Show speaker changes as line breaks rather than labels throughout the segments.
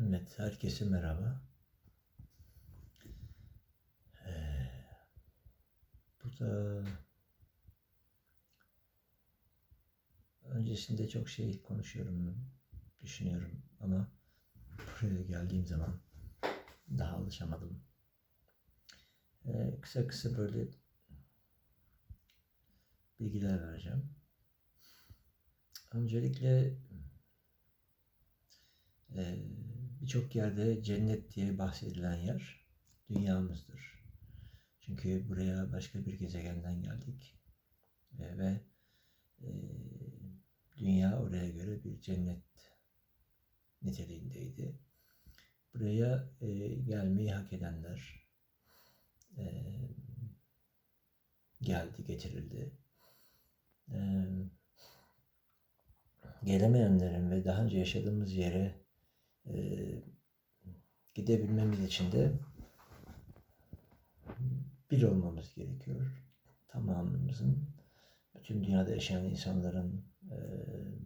Evet, herkese merhaba. Ee, burada öncesinde çok şey konuşuyorum, düşünüyorum ama buraya geldiğim zaman daha alışamadım. Ee, kısa kısa böyle bilgiler vereceğim. Öncelikle e, birçok yerde cennet diye bahsedilen yer dünyamızdır. Çünkü buraya başka bir gezegenden geldik ve, ve e, dünya oraya göre bir cennet niteliğindeydi. Buraya e, gelmeyi hak edenler e, geldi, getirildi. E, gelemeyenlerin ve daha önce yaşadığımız yere e, gidebilmemiz için de bir olmamız gerekiyor. Tamamımızın, bütün dünyada yaşayan insanların e,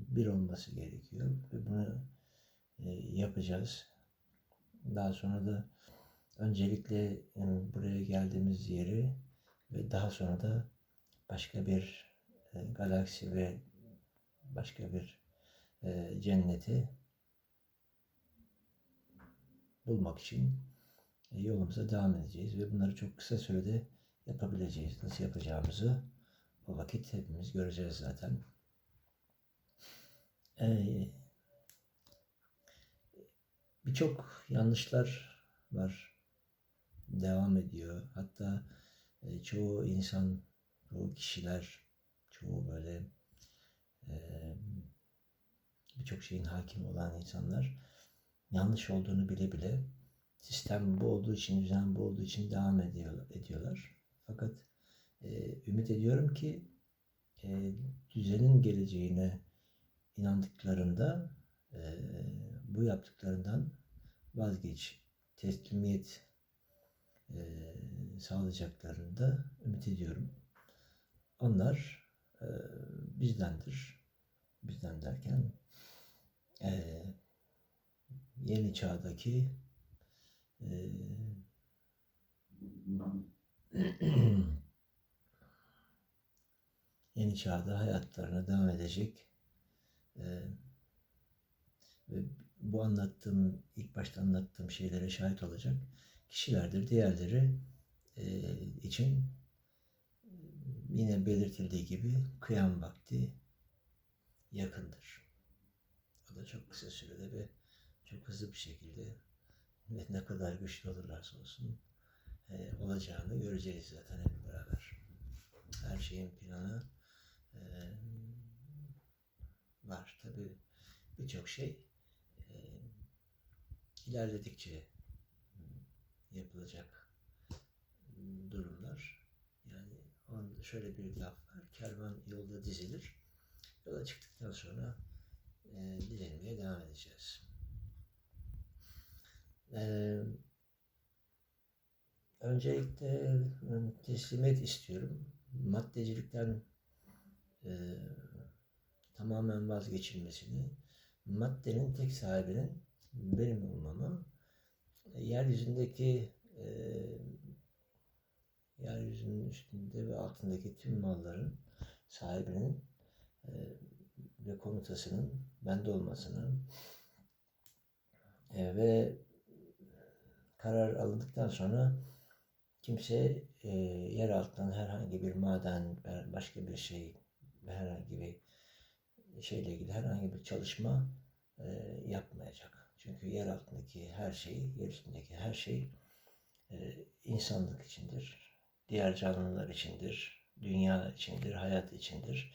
bir olması gerekiyor ve bunu e, yapacağız. Daha sonra da öncelikle e, buraya geldiğimiz yeri ve daha sonra da başka bir e, galaksi ve başka bir e, cenneti bulmak için e, yolumuza devam edeceğiz ve bunları çok kısa sürede yapabileceğiz. Nasıl yapacağımızı o vakit hepimiz göreceğiz zaten. Ee, Birçok yanlışlar var. Devam ediyor. Hatta e, çoğu insan, çoğu kişiler, çoğu böyle e, birçok şeyin hakim olan insanlar yanlış olduğunu bile bile sistem bu olduğu için, düzen bu olduğu için devam ediyor, ediyorlar. Fakat e, ümit ediyorum ki e, düzenin geleceğine inandıklarında e, bu yaptıklarından vazgeç, teslimiyet e, sağlayacaklarını da ümit ediyorum. Onlar e, bizdendir. Bizden derken yeni çağdaki e, yeni çağda hayatlarına devam edecek e, ve bu anlattığım ilk başta anlattığım şeylere şahit olacak kişilerdir. Diğerleri e, için yine belirtildiği gibi kıyam vakti yakındır. O da çok kısa sürede ve çok hızlı bir şekilde ve ne kadar güçlü olurlarsa olsun e, olacağını göreceğiz zaten hep beraber. Her şeyin planı e, var. Tabi birçok şey e, ilerledikçe yapılacak durumlar. Yani onda şöyle bir laf var. Kervan yolda dizilir. Yola çıktıktan sonra e, dilenmeye devam edeceğiz. Ee, öncelikle teslimiyet istiyorum. Maddecilikten e, tamamen vazgeçilmesini, maddenin tek sahibinin benim olmamı, yeryüzündeki e, yeryüzünün üstünde ve altındaki tüm malların sahibinin e, ve komutasının bende olmasını e, ve karar alındıktan sonra kimse e, yer altından herhangi bir maden, başka bir şey, herhangi bir şeyle ilgili herhangi bir çalışma e, yapmayacak. Çünkü yer altındaki her şey, yer üstündeki her şey e, insanlık içindir, diğer canlılar içindir, dünya içindir, hayat içindir.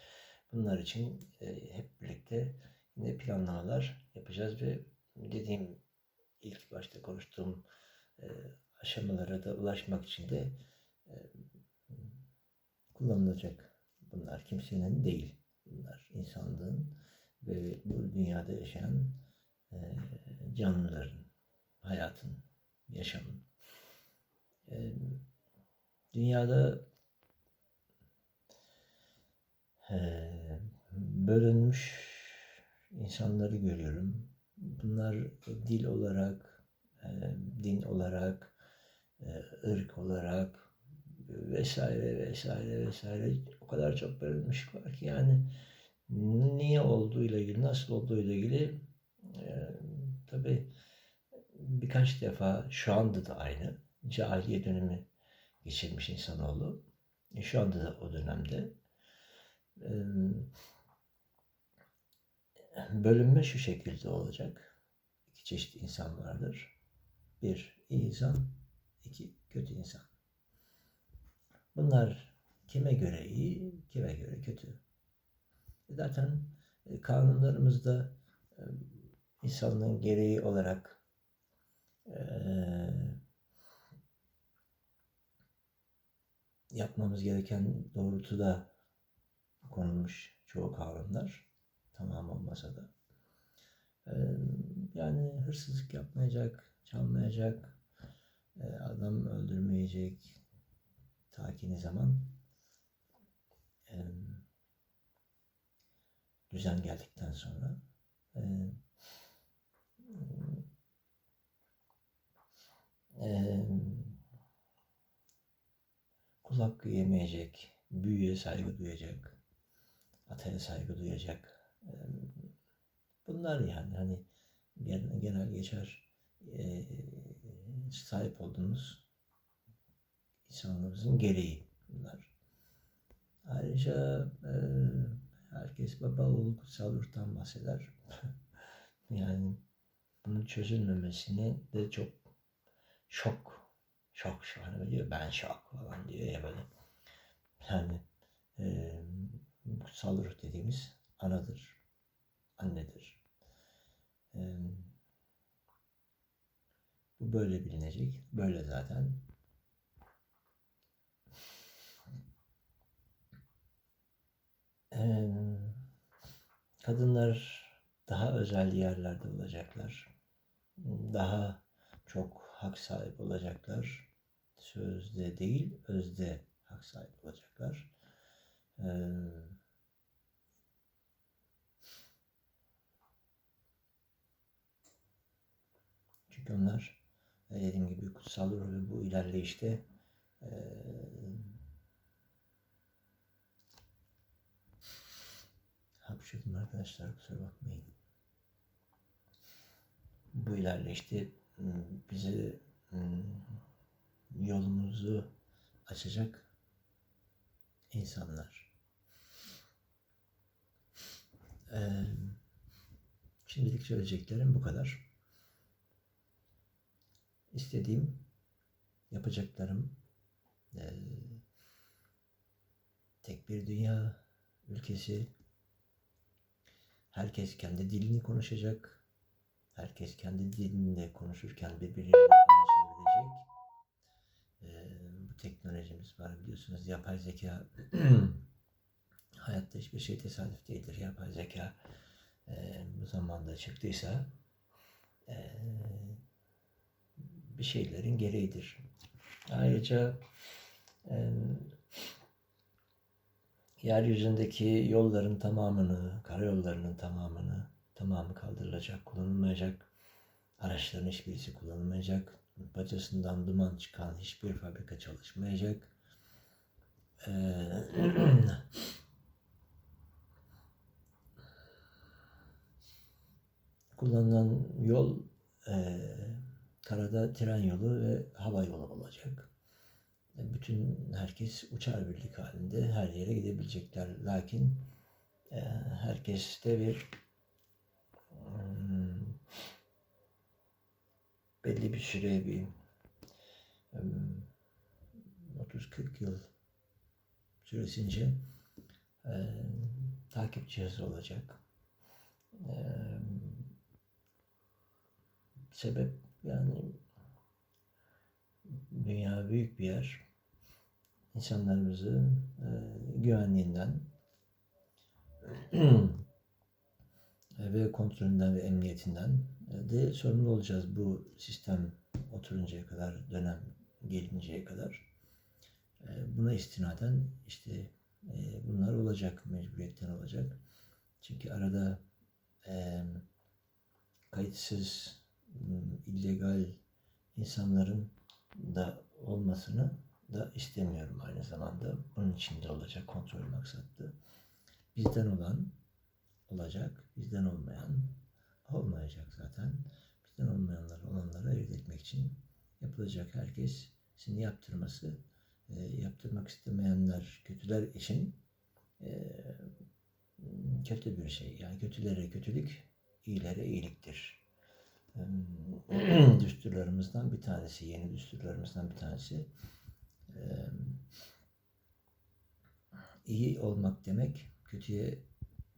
Bunlar için e, hep birlikte yine planlamalar yapacağız ve dediğim ilk başta konuştuğum aşamalara da ulaşmak için de e, kullanılacak bunlar. Kimsenin değil bunlar. insanlığın ve bu dünyada yaşayan e, canlıların, hayatın, yaşamın. E, dünyada bölünmüş insanları görüyorum. bunlar dil olarak, din olarak, ırk olarak vesaire vesaire vesaire o kadar çok bölünmüş var ki yani niye olduğuyla ilgili, nasıl olduğuyla ilgili e, tabi birkaç defa şu anda da aynı cahiliye dönemi geçirmiş insanoğlu. E, şu anda da o dönemde. E, bölünme şu şekilde olacak. İki çeşit insan vardır. Bir, iyi insan. İki kötü insan. Bunlar kime göre iyi, kime göre kötü. Zaten e, kanunlarımızda e, insanlığın gereği olarak e, yapmamız gereken doğrultuda konulmuş çoğu kavramlar. Tamam olmasa da. Yani hırsızlık yapmayacak, çalmayacak, adam öldürmeyecek, ta ki ne zaman? Düzen geldikten sonra. Kul hakkı yemeyecek, büyüye saygı duyacak, ataya saygı duyacak. Bunlar yani hani genel geçer sahip olduğumuz insanlığımızın gereği bunlar. Ayrıca herkes baba oğul kutsal ruhtan bahseder. yani bunun çözülmemesini de çok şok şok şu hani diyor ben şok falan diyor ya böyle yani e, kutsal ruh dediğimiz anadır annedir e, bu böyle bilinecek böyle zaten kadınlar daha özel yerlerde olacaklar daha çok hak sahibi olacaklar. Sözde değil, özde hak sahibi olacaklar. Çünkü onlar dediğim gibi kutsal ve bu ilerleyişte e, hapşırdım arkadaşlar kusura bakmayın. Bu ilerleyişte bize yolumuzu açacak insanlar. Şimdilik söyleyeceklerim bu kadar. İstediğim, yapacaklarım tek bir dünya ülkesi. Herkes kendi dilini konuşacak. Herkes kendi dilinde konuşurken birbiriyle konuşabilecek. Ee, bu teknolojimiz var biliyorsunuz yapay zeka hayatta hiçbir şey tesadüf değildir. Yapay zeka e, bu zamanda çıktıysa e, bir şeylerin gereğidir ayrıca e, yeryüzündeki yolların tamamını karayollarının tamamını tamamı kaldırılacak, kullanılmayacak. Araçların hiçbirisi kullanılmayacak. Bacasından duman çıkan hiçbir fabrika çalışmayacak. Ee, kullanılan yol e, karada tren yolu ve hava yolu olacak. Bütün herkes uçar birlik halinde her yere gidebilecekler. Lakin e, herkeste bir belli bir süre bir 30-40 yıl süresince e, takip cihazı olacak. E, sebep yani dünya büyük bir yer. İnsanlarımızın e, güvenliğinden ve kontrolünden ve emniyetinden e, de sorumlu olacağız bu sistem oturuncaya kadar, dönem gelinceye kadar. E, buna istinaden işte e, bunlar olacak, mecburiyetten olacak. Çünkü arada kayıtsız, ım, illegal insanların da olmasını da istemiyorum aynı zamanda. Bunun içinde olacak kontrol maksatlı. Bizden olan olacak, bizden olmayan olmayacak zaten. Bizden olmayanları olanlara ayırt etmek için yapılacak herkesin yaptırması, e, yaptırmak istemeyenler, kötüler için e, kötü bir şey. Yani kötülere kötülük, iyilere iyiliktir. Düsturlarımızdan bir tanesi, yeni düsturlarımızdan bir tanesi. iyi olmak demek, kötüye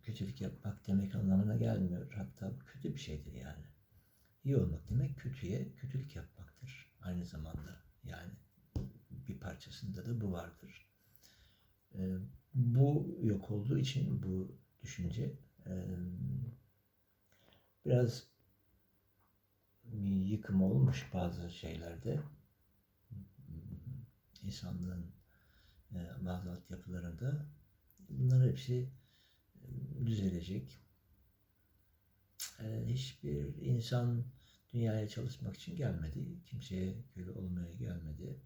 kötülük yapmak demek anlamına gelmiyor. Hatta bu kötü bir şeydir yani. İyi olmak demek kötüye kötülük yapmaktır aynı zamanda. Yani bir parçasında da bu vardır. Bu yok olduğu için bu düşünce biraz yıkım olmuş bazı şeylerde insanlığın e, bazı altyapılarında bunlar hepsi e, düzelecek. E, hiçbir insan dünyaya çalışmak için gelmedi. Kimseye köle olmaya gelmedi.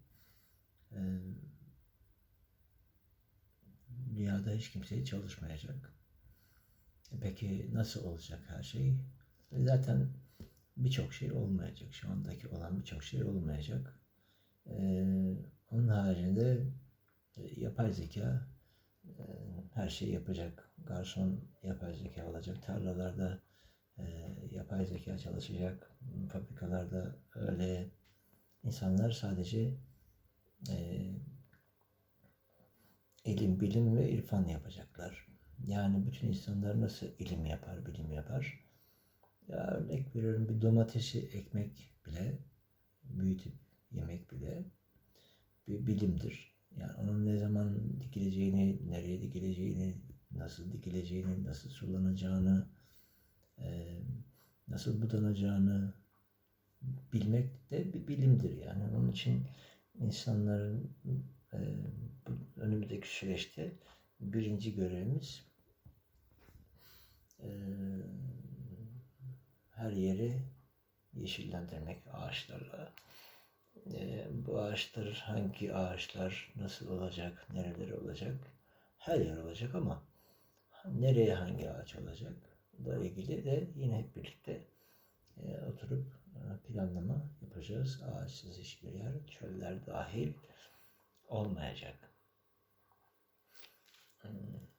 Dünyada hiç kimseye çalışmayacak. Peki nasıl olacak her şey? Zaten birçok şey olmayacak. Şu andaki olan birçok şey olmayacak. Ee, onun haricinde e, yapay zeka e, her şeyi yapacak. Garson yapay zeka olacak. Tarlalarda e, yapay zeka çalışacak. Fabrikalarda öyle. İnsanlar sadece ilim, bilim ve irfan yapacaklar. Yani bütün insanlar nasıl ilim yapar, bilim yapar? Ya örnek veriyorum bir domatesi ekmek bile, büyütüp yemek bile bir bilimdir. Yani onun ne zaman dikileceğini, nereye dikileceğini, nasıl dikileceğini, nasıl sulanacağını, eee, nasıl budanacağını bilmek de bir bilimdir. Yani onun için insanların eee, bu önümüzdeki süreçte birinci görevimiz eee, her yeri yeşillendirmek ağaçlarla. Eee, bu ağaçlar hangi ağaçlar nasıl olacak, nereleri olacak? Her yer olacak ama nereye hangi ağaç olacak? Da ilgili de yine hep birlikte eee, oturup e, planlama yapacağız. Ağaçsız hiçbir yer, çöller dahil olmayacak. Hmm.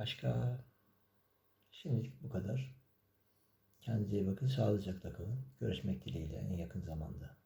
Başka şimdilik bu kadar. Kendinize iyi bakın, sağlıcakla kalın. Görüşmek dileğiyle en yakın zamanda.